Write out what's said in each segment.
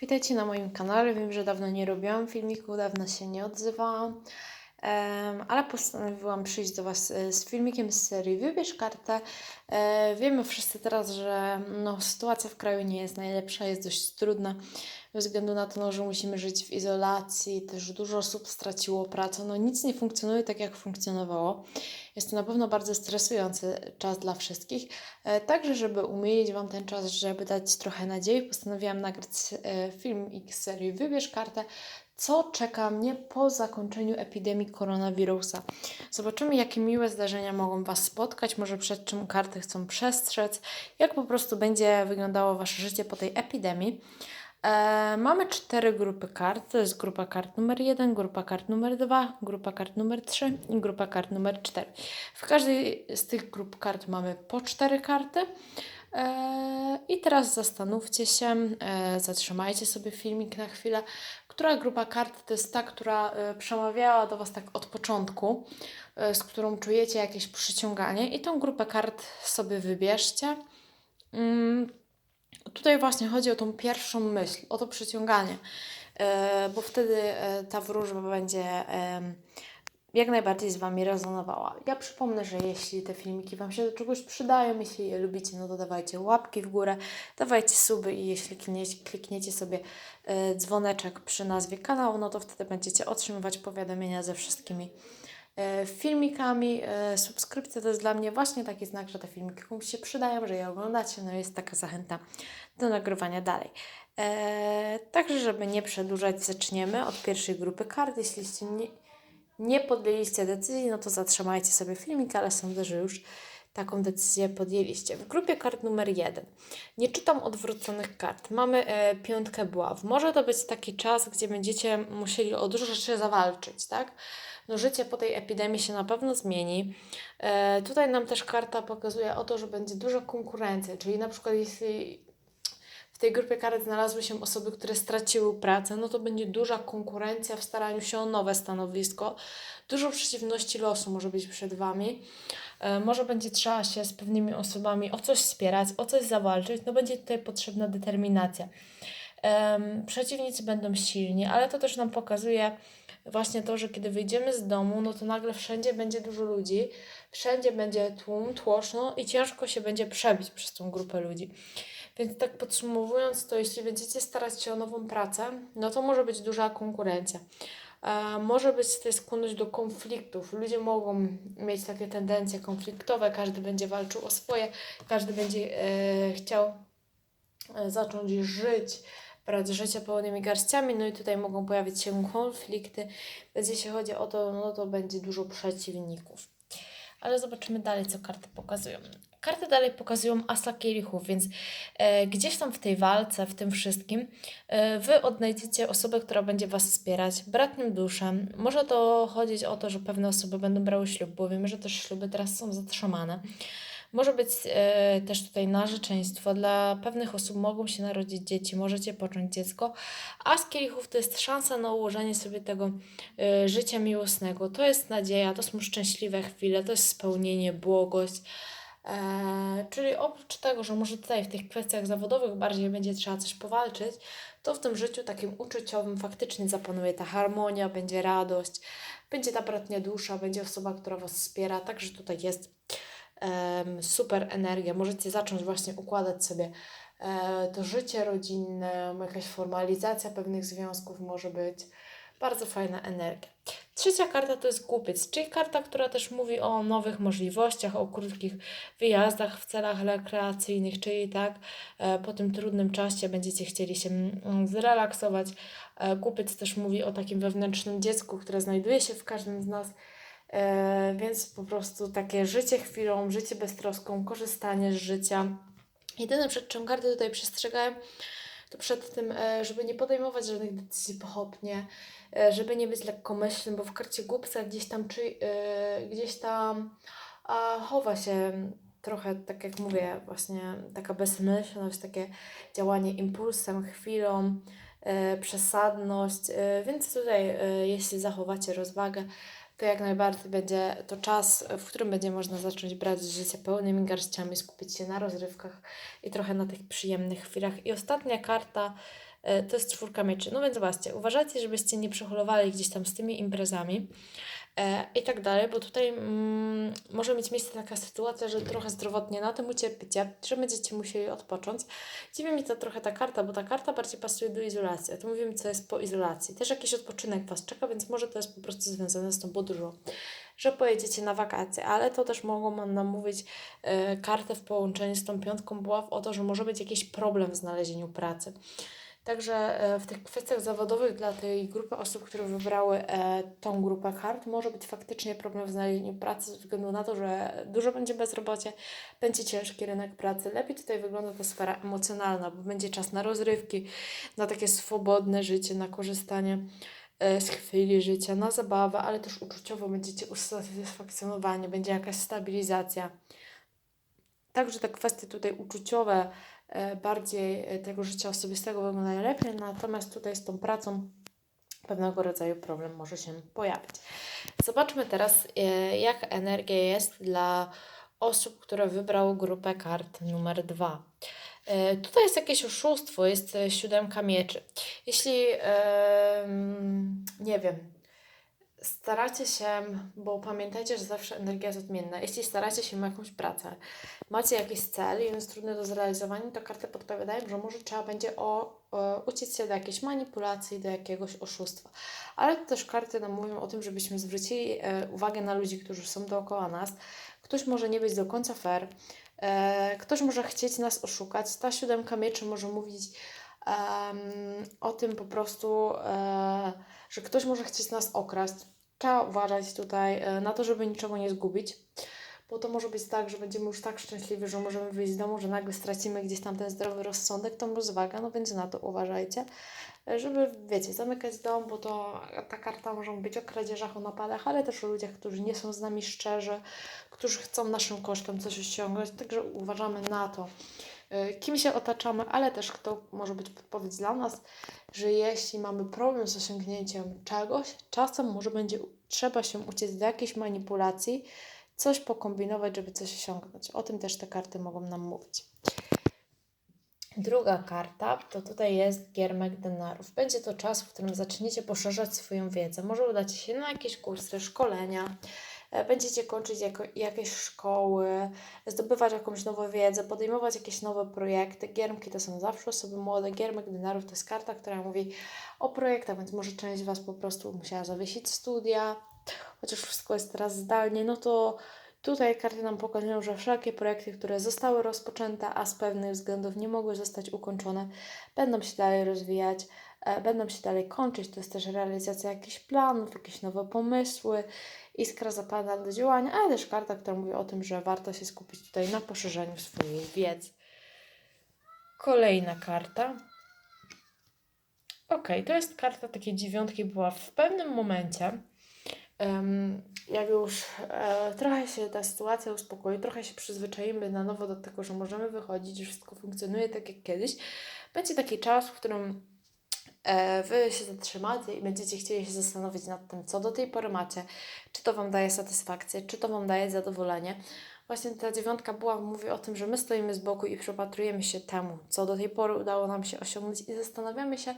Witajcie na moim kanale. Wiem, że dawno nie robiłam filmiku, dawno się nie odzywałam, ale postanowiłam przyjść do Was e, z filmikiem z serii Wybierz kartę. E, wiemy wszyscy teraz, że no, sytuacja w kraju nie jest najlepsza, jest dość trudna ze względu na to, no, że musimy żyć w izolacji, też dużo osób straciło pracę, no nic nie funkcjonuje tak, jak funkcjonowało. Jest to na pewno bardzo stresujący czas dla wszystkich. E, Także, żeby umilić Wam ten czas, żeby dać trochę nadziei, postanowiłam nagrać e, film z serii Wybierz kartę, co czeka mnie po zakończeniu epidemii koronawirusa. Zobaczymy, jakie miłe zdarzenia mogą Was spotkać, może przed czym karty chcą przestrzec, jak po prostu będzie wyglądało Wasze życie po tej epidemii. E, mamy cztery grupy kart. To jest grupa kart numer 1, grupa kart numer 2, grupa kart numer 3 i grupa kart numer 4. W każdej z tych grup kart mamy po cztery karty. E, I teraz zastanówcie się, e, zatrzymajcie sobie filmik na chwilę, która grupa kart to jest ta, która przemawiała do Was tak od początku, z którą czujecie jakieś przyciąganie i tą grupę kart sobie wybierzcie. Mm, Tutaj właśnie chodzi o tą pierwszą myśl, o to przyciąganie, e, bo wtedy e, ta wróżba będzie jak najbardziej z Wami rezonowała. Ja przypomnę, że jeśli te filmiki Wam się do czegoś przydają, jeśli je lubicie, no to dawajcie łapki w górę, dawajcie suby i jeśli klikniecie, sobie e, dzwoneczek przy nazwie kanału, no to wtedy będziecie otrzymywać powiadomienia ze wszystkimi filmikami. E, Subskrypcja to jest dla mnie właśnie taki znak, że te filmiki komuś się przydają, że je oglądacie, no jest taka zachęta do nagrywania dalej. E, także, żeby nie przedłużać, zaczniemy od pierwszej grupy kart. Jeśliście nie, nie podjęliście decyzji, no to zatrzymajcie sobie filmik, ale sądzę, że już taką decyzję podjęliście. W grupie kart numer jeden. Nie czytam odwróconych kart. Mamy e, piątkę buław. Może to być taki czas, gdzie będziecie musieli o dużo rzeczy zawalczyć, tak? No życie po tej epidemii się na pewno zmieni. E, tutaj nam też karta pokazuje o to, że będzie duża konkurencja, czyli na przykład jeśli w tej grupie kart znalazły się osoby, które straciły pracę, no to będzie duża konkurencja w staraniu się o nowe stanowisko. Dużo przeciwności losu może być przed Wami. E, Może będzie trzeba się z pewnymi osobami o coś wspierać, o coś zawalczyć. No będzie tutaj potrzebna determinacja. Em, Przeciwnicy będą silni, ale to też nam pokazuje właśnie to, że kiedy wyjdziemy z domu, no to nagle wszędzie będzie dużo ludzi, wszędzie będzie tłum, tłoczno i ciężko się będzie przebić przez tą grupę ludzi. Więc tak podsumowując, to jeśli będziecie starać się o nową pracę, no to może być duża konkurencja. E, może być też skłonność do konfliktów. Ludzie mogą mieć takie tendencje konfliktowe, każdy będzie walczył o swoje, każdy będzie e, chciał e, zacząć żyć, brać życie pełnymi garściami, no i tutaj mogą pojawić się konflikty. Więc jeśli chodzi o to, no to będzie dużo przeciwników. Ale zobaczymy dalej, co karty pokazują. Karty dalej pokazują asa kielichów, więc e, gdzieś tam w tej walce, w tym wszystkim, e, Wy odnajdziecie osobę, która będzie Was wspierać, bratnią duszę. Może to chodzić o to, że pewne osoby będą brały ślub, bo wiemy, że też śluby teraz są zatrzymane. Może być e, też tutaj narzeczeństwo. Dla pewnych osób mogą się narodzić dzieci, możecie począć dziecko. A z kielichów to jest szansa na ułożenie sobie tego e, życia miłosnego. To jest nadzieja, to są szczęśliwe chwile, to jest spełnienie, błogość. E, czyli oprócz tego, że może tutaj w tych kwestiach zawodowych bardziej będzie trzeba coś powalczyć, to w tym życiu takim uczuciowym faktycznie zapanuje ta harmonia, będzie radość, będzie ta bratnia dusza, będzie osoba, która Was wspiera. Także tutaj jest super energia. Możecie zacząć właśnie układać sobie e, to życie rodzinne, jakaś formalizacja pewnych związków może być. Bardzo fajna energia. Trzecia karta to jest głupiec, czyli karta, która też mówi o nowych możliwościach, o krótkich wyjazdach w celach rekreacyjnych, czyli tak e, po tym trudnym czasie będziecie chcieli się mm, zrelaksować. E, Głupiec też mówi o takim wewnętrznym dziecku, które znajduje się w każdym z nas. E, więc po prostu takie życie chwilą, życie beztroską, korzystanie z życia. Jedyne przed czym karty tutaj przestrzegają, to przed tym, e, żeby nie podejmować żadnych decyzji pochopnie, e, żeby nie być lekkomyślnym, bo w karcie głupca gdzieś tam, czy, gdzieś tam chowa się trochę, tak jak mówię, właśnie taka bezmyślność, takie działanie impulsem, chwilą, przesadność, e, więc tutaj e, jeśli zachowacie rozwagę, to jak najbardziej będzie to czas, w którym będzie można zacząć brać życie pełnymi garściami, skupić się na rozrywkach i trochę na tych przyjemnych chwilach. I ostatnia karta e, to jest czwórka mieczy. No więc zobaczcie, uważajcie, żebyście nie przeholowali gdzieś tam z tymi imprezami e, i tak dalej, bo tutaj mm, może mieć miejsce taka sytuacja, że trochę zdrowotnie na tym ucierpicie, że będziecie musieli odpocząć. Dziwi mnie to trochę ta karta, bo ta karta bardziej pasuje do izolacji, a tu mówimy, co jest po izolacji. Też jakiś odpoczynek Was czeka, więc może to jest po prostu związane z tą podróżą że pojedziecie na wakacje, ale to też mogą nam mówić e, kartę w połączeniu z tą piątką buław o to, że może być jakiś problem w znalezieniu pracy. Także e, w tych kwestiach zawodowych dla tej grupy osób, które wybrały e, tą grupę kart, może być faktycznie problem w znalezieniu pracy ze względu na to, że dużo będzie bezrobocie, będzie ciężki rynek pracy. Lepiej tutaj wygląda ta sfera emocjonalna, bo będzie czas na rozrywki, na takie swobodne życie, na korzystanie e, z chwili życia, na zabawę, ale też uczuciowo będziecie usatysfakcjonowani, będzie jakaś stabilizacja. Także te kwestie tutaj uczuciowe, bardziej e, tego życia osobistego wyglądają lepiej, natomiast tutaj z tą pracą pewnego rodzaju problem może się pojawić. Zobaczmy teraz, e, jak energia jest dla osób, które wybrały grupę kart numer dwa. E, Tutaj jest jakieś oszustwo, jest e, siódemka mieczy. Jeśli, nie wiem, staracie się, bo pamiętajcie, że zawsze energia jest odmienna. Jeśli staracie się o jakąś pracę, macie jakiś cel i jest trudny do zrealizowania, to karty podpowiadają, że może trzeba będzie o, o, uciec się do jakiejś manipulacji, do jakiegoś oszustwa. Ale też karty nam mówią o tym, żebyśmy zwrócili e, uwagę na ludzi, którzy są dookoła nas. Ktoś może nie być do końca fair, e, ktoś może chcieć nas oszukać. Ta siódemka mieczy może mówić o tym po prostu, e, że ktoś może chcieć nas okraść. Trzeba uważać tutaj e, na to, żeby niczego nie zgubić, bo to może być tak, że będziemy już tak szczęśliwi, że możemy wyjść z domu, że nagle stracimy gdzieś tam ten zdrowy rozsądek, tą rozwagę, no więc na to uważajcie, e, żeby, wiecie, zamykać dom, bo to ta karta może być o kradzieżach, o napadach, ale też o ludziach, którzy nie są z nami szczerzy, którzy chcą naszym kosztem coś osiągnąć, także uważamy na to, kim się otaczamy, ale też kto może być podpowiedź dla nas, że jeśli mamy problem z osiągnięciem czegoś, czasem może będzie trzeba się uciec do jakiejś manipulacji, coś pokombinować, żeby coś osiągnąć. O tym też te karty mogą nam mówić. Druga karta to tutaj jest giermek denarów. Będzie to czas, w którym zaczniecie poszerzać swoją wiedzę. Może udacie się na jakieś kursy, szkolenia, e, będziecie kończyć jako, jakieś szkoły, zdobywać jakąś nową wiedzę, podejmować jakieś nowe projekty. Giermki to są zawsze osoby młode. Giermek denarów to jest karta, która mówi o projektach, więc może część Was po prostu musiała zawiesić studia, chociaż wszystko jest teraz zdalnie, no to tutaj karty nam pokazują, że wszelkie projekty, które zostały rozpoczęte, a z pewnych względów nie mogły zostać ukończone, będą się dalej rozwijać, e, będą się dalej kończyć. To jest też realizacja jakichś planów, jakieś nowe pomysły, iskra zapada do działania, ale też karta, która mówi o tym, że warto się skupić tutaj na poszerzaniu swojej wiedzy. Kolejna karta. Ok, to jest karta takiej dziewiątki, była w pewnym momencie em, jak już e, trochę się ta sytuacja uspokoi, trochę się przyzwyczaimy na nowo do tego, że możemy wychodzić, że wszystko funkcjonuje tak jak kiedyś, będzie taki czas, w którym e, Wy się zatrzymacie i będziecie chcieli się zastanowić nad tym, co do tej pory macie, czy to Wam daje satysfakcję, czy to Wam daje zadowolenie. Właśnie ta dziewiątka była, mówi o tym, że my stoimy z boku i przypatrujemy się temu, co do tej pory udało nam się osiągnąć i zastanawiamy się,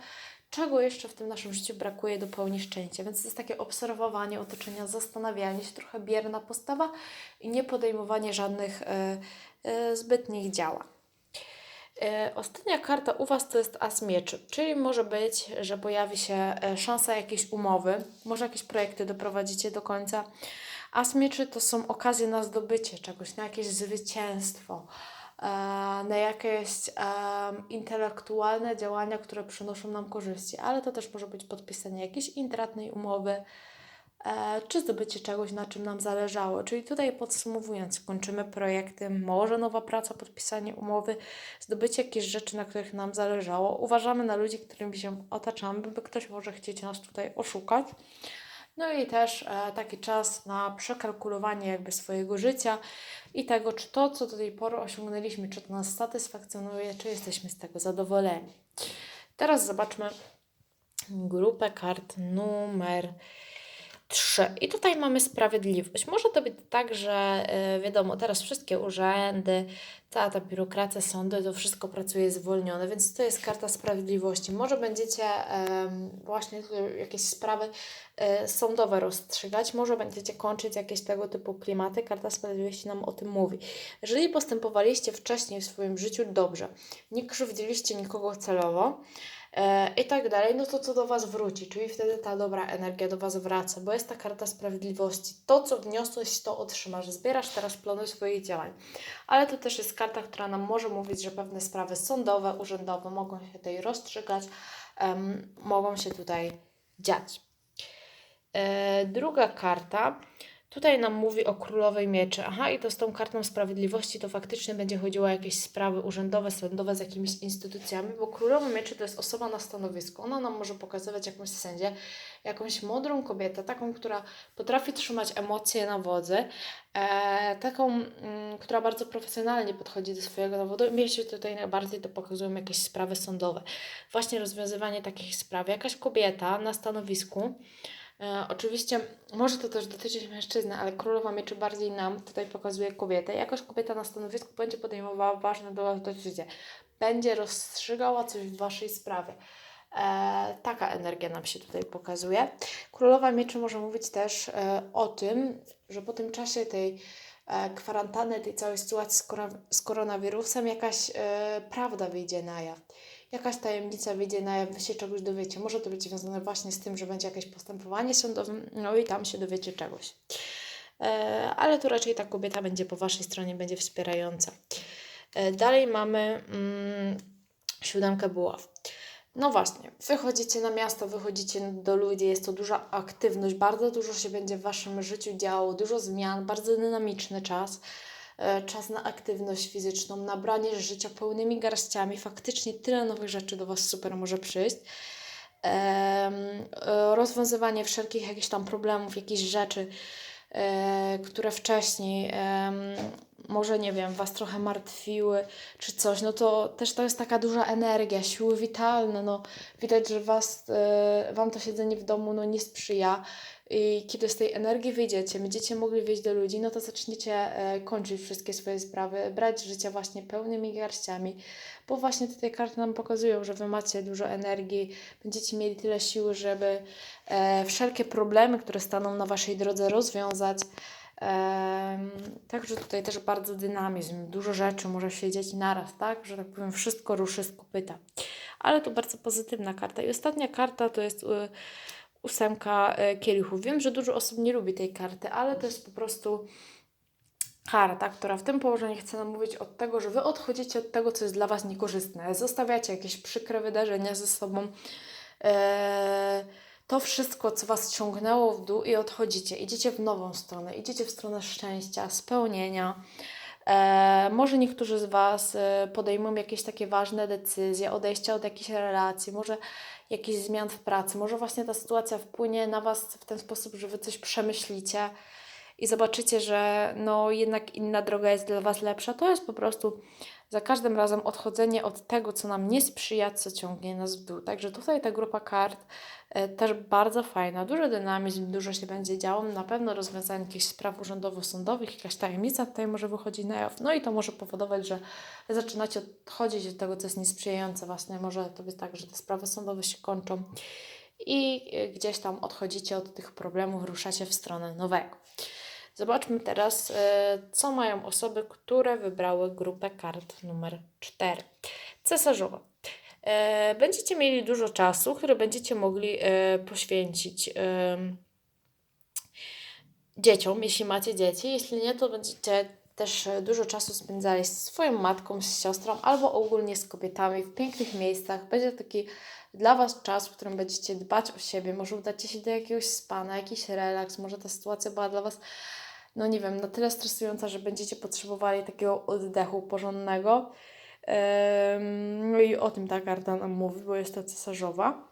czego jeszcze w tym naszym życiu brakuje do pełni szczęścia. Więc to jest takie obserwowanie otoczenia, zastanawianie się, trochę bierna postawa i nie podejmowanie żadnych e, e, zbytnich działań. E, Ostatnia karta u Was to jest As Mieczy, czyli może być, że pojawi się e, szansa jakiejś umowy, może jakieś projekty doprowadzicie do końca. As Mieczy to są okazje na zdobycie czegoś, na jakieś zwycięstwo, e, na jakieś intelektualne działania, które przynoszą nam korzyści, ale to też może być podpisanie jakiejś intratnej umowy, czy zdobycie czegoś, na czym nam zależało. Czyli tutaj podsumowując, kończymy projekty, może nowa praca, podpisanie umowy, zdobycie jakichś rzeczy, na których nam zależało. Uważamy na ludzi, którymi się otaczamy, bo ktoś może chcieć nas tutaj oszukać. No i też e, taki czas na przekalkulowanie jakby swojego życia i tego, czy to, co do tej pory osiągnęliśmy, czy to nas satysfakcjonuje, czy jesteśmy z tego zadowoleni. Teraz zobaczmy grupę kart numer 3. I tutaj mamy sprawiedliwość. Może to być tak, że y, wiadomo, teraz wszystkie urzędy, cała ta biurokracja, sądy, to wszystko pracuje zwolnione, więc to jest karta sprawiedliwości. Może będziecie właśnie jakieś sprawy e, sądowe rozstrzygać, może będziecie kończyć jakieś tego typu klimaty. Karta sprawiedliwości nam o tym mówi. Jeżeli postępowaliście wcześniej w swoim życiu dobrze, nie krzywdziliście nikogo celowo, i tak dalej, no to co do Was wróci, czyli wtedy ta dobra energia do Was wraca, bo jest ta karta sprawiedliwości. To, co wniosłeś, to otrzymasz. Zbierasz teraz plony swoich działań. Ale to też jest karta, która nam może mówić, że pewne sprawy sądowe, urzędowe mogą się tutaj rozstrzygać, em, mogą się tutaj dziać. E, druga karta. Tutaj nam mówi o królowej mieczy. Aha, i to z tą kartą sprawiedliwości to faktycznie będzie chodziło o jakieś sprawy urzędowe, sądowe z jakimiś instytucjami, bo królowa mieczy to jest osoba na stanowisku. Ona nam może pokazywać jakąś sędzię, jakąś mądrą kobietę, taką, która potrafi trzymać emocje na wodzy, e, taką, mm, która bardzo profesjonalnie podchodzi do swojego zawodu. Mnie się tutaj najbardziej to pokazują jakieś sprawy sądowe. Właśnie rozwiązywanie takich spraw. Jakaś kobieta na stanowisku, E, oczywiście może to też dotyczyć mężczyzny, ale królowa mieczy bardziej nam tutaj pokazuje kobietę. Jakoś kobieta na stanowisku będzie podejmowała ważne dla Was decyzje. Będzie rozstrzygała coś w Waszej sprawie. E, taka energia nam się tutaj pokazuje. Królowa mieczy może mówić też e, o tym, że po tym czasie tej e, kwarantanny, tej całej sytuacji z, koron- z koronawirusem jakaś e, prawda wyjdzie na jaw jakaś tajemnica wyjdzie na jaw, wy się czegoś dowiecie. Może to być związane właśnie z tym, że będzie jakieś postępowanie sądowe, no i tam się dowiecie czegoś. E, ale tu raczej ta kobieta będzie po Waszej stronie, będzie wspierająca. E, dalej mamy mm, siódemkę buław. No właśnie, wychodzicie na miasto, wychodzicie do ludzi, jest to duża aktywność, bardzo dużo się będzie w Waszym życiu działo, dużo zmian, bardzo dynamiczny czas. E, czas na aktywność fizyczną, na branie życia pełnymi garściami. Faktycznie tyle nowych rzeczy do Was super może przyjść. E, rozwiązywanie wszelkich jakichś tam problemów, jakichś rzeczy, e, które wcześniej może nie wiem, Was trochę martwiły czy coś, no to też to jest taka duża energia, siły witalne, no widać, że was, Wam to siedzenie w domu no nie sprzyja i kiedy z tej energii wyjdziecie, będziecie mogli wyjść do ludzi, no to zaczniecie e, kończyć wszystkie swoje sprawy, brać życie właśnie pełnymi garściami, bo właśnie te karty nam pokazują, że Wy macie dużo energii, będziecie mieli tyle siły, żeby e, wszelkie problemy, które staną na Waszej drodze rozwiązać. Także tutaj też bardzo dynamizm, dużo rzeczy może się dziać naraz, tak? Że tak powiem, wszystko ruszy z kopyta. Ale to bardzo pozytywna karta. I ostatnia karta to jest e, ósemka e, kielichów. Wiem, że dużo osób nie lubi tej karty, ale to jest po prostu karta, która w tym położeniu chce nam mówić od tego, że Wy odchodzicie od tego, co jest dla Was niekorzystne. Zostawiacie jakieś przykre wydarzenia ze sobą. Eee, to wszystko, co Was ciągnęło w dół i odchodzicie. Idziecie w nową stronę. Idziecie w stronę szczęścia, spełnienia. E, może niektórzy z Was e, podejmują jakieś takie ważne decyzje, odejścia od jakichś relacji, może jakichś zmian w pracy, może właśnie ta sytuacja wpłynie na Was w ten sposób, że Wy coś przemyślicie i zobaczycie, że no jednak inna droga jest dla Was lepsza. To jest po prostu za każdym razem odchodzenie od tego, co nam nie sprzyja, co ciągnie nas w dół. Także tutaj ta grupa kart e, też bardzo fajna, duży dynamizm, dużo się będzie działo, na pewno rozwiązanie jakichś spraw urzędowo-sądowych, jakaś tajemnica tutaj może wychodzić na jaw, no i to może powodować, że zaczynacie odchodzić od tego, co jest niesprzyjające właśnie, może to być tak, że te sprawy sądowe się kończą i e, gdzieś tam odchodzicie od tych problemów, ruszacie w stronę nowego. Zobaczmy teraz, e, co mają osoby, które wybrały grupę kart numer 4. Cesarzowa. E, będziecie mieli dużo czasu, który będziecie mogli e, poświęcić dzieciom, jeśli macie dzieci. Jeśli nie, to będziecie też dużo czasu spędzali z swoją matką, z siostrą albo ogólnie z kobietami w pięknych miejscach. Będzie taki dla Was czas, w którym będziecie dbać o siebie. Może udacie się do jakiegoś spa, na jakiś relaks. Może ta sytuacja była dla Was no nie wiem, na tyle stresująca, że będziecie potrzebowali takiego oddechu porządnego. No i o tym ta karta nam mówi, bo jest to cesarzowa.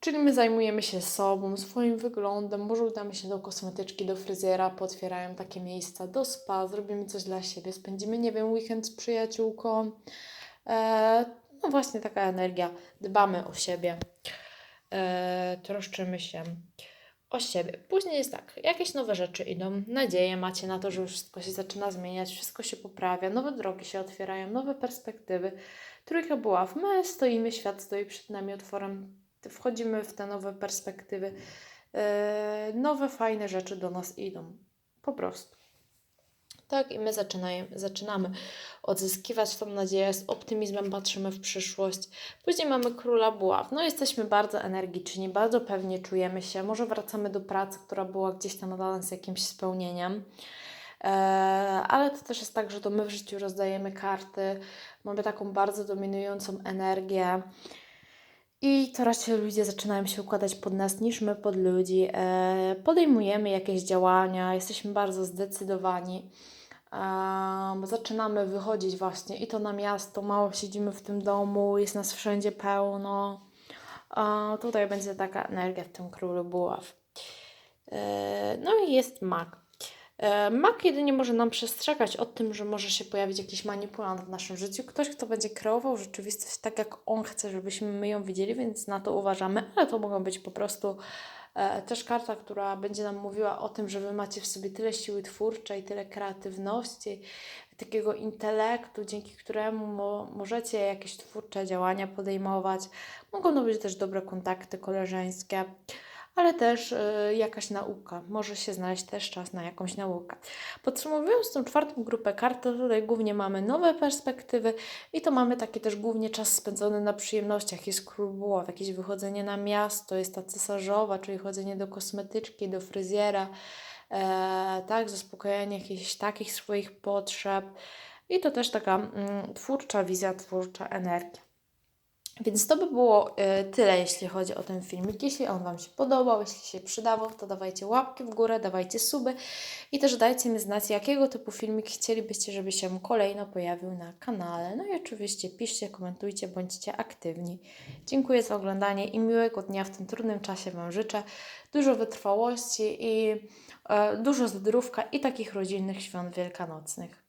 Czyli my zajmujemy się sobą, swoim wyglądem, może udamy się do kosmetyczki, do fryzjera, potwierają takie miejsca, do spa, zrobimy coś dla siebie, spędzimy, nie wiem, weekend z przyjaciółką. E, no właśnie taka energia, dbamy o siebie, e, troszczymy się o siebie. Później jest tak, jakieś nowe rzeczy idą, nadzieję macie na to, że już wszystko się zaczyna zmieniać, wszystko się poprawia, nowe drogi się otwierają, nowe perspektywy. Trójka była w my, stoimy, świat stoi przed nami otworem, wchodzimy w te nowe perspektywy. Yy, nowe, fajne rzeczy do nas idą. Po prostu. Tak, i my zaczynamy, odzyskiwać tą nadzieję, z optymizmem patrzymy w przyszłość. Później mamy króla buław. No, jesteśmy bardzo energiczni, bardzo pewnie czujemy się. Może wracamy do pracy, która była gdzieś tam dla nas jakimś spełnieniem. E, ale to też jest tak, że to my w życiu rozdajemy karty, mamy taką bardzo dominującą energię. I to raczej ludzie zaczynają się układać pod nas niż my pod ludzi. E, podejmujemy jakieś działania, jesteśmy bardzo zdecydowani. Zaczynamy wychodzić właśnie i to na miasto, mało siedzimy w tym domu, jest nas wszędzie pełno. Tutaj będzie taka energia w tym królu buław. E, no i jest mag. E, Mak jedynie może nam przestrzegać o tym, że może się pojawić jakiś manipulant w naszym życiu, ktoś, kto będzie kreował rzeczywistość tak, jak on chce, żebyśmy my ją widzieli, więc na to uważamy, ale to mogą być po prostu też karta, która będzie nam mówiła o tym, że wy macie w sobie tyle siły twórczej, tyle kreatywności, takiego intelektu, dzięki któremu mo możecie jakieś twórcze działania podejmować. Mogą to być też dobre kontakty koleżeńskie ale też y, jakaś nauka. Może się znaleźć też czas na jakąś naukę. Podsumowując tą czwartą grupę kart, to tutaj głównie mamy nowe perspektywy i to mamy taki też głównie czas spędzony na przyjemnościach. Jest buław, jakieś wychodzenie na miasto, jest ta cesarzowa, czyli chodzenie do kosmetyczki, do fryzjera, e, tak, zaspokojenie jakichś takich swoich potrzeb. I to też taka mm, twórcza wizja, twórcza energia. Więc to by było y, tyle, jeśli chodzi o ten filmik. Jeśli on Wam się podobał, jeśli się przydawał, to dawajcie łapki w górę, dawajcie suby i też dajcie mi znać, jakiego typu filmik chcielibyście, żeby się kolejno pojawił na kanale. No i oczywiście piszcie, komentujcie, bądźcie aktywni. Dziękuję za oglądanie i miłego dnia w tym trudnym czasie Wam życzę. Dużo wytrwałości i e, dużo zdrówka i takich rodzinnych świąt wielkanocnych.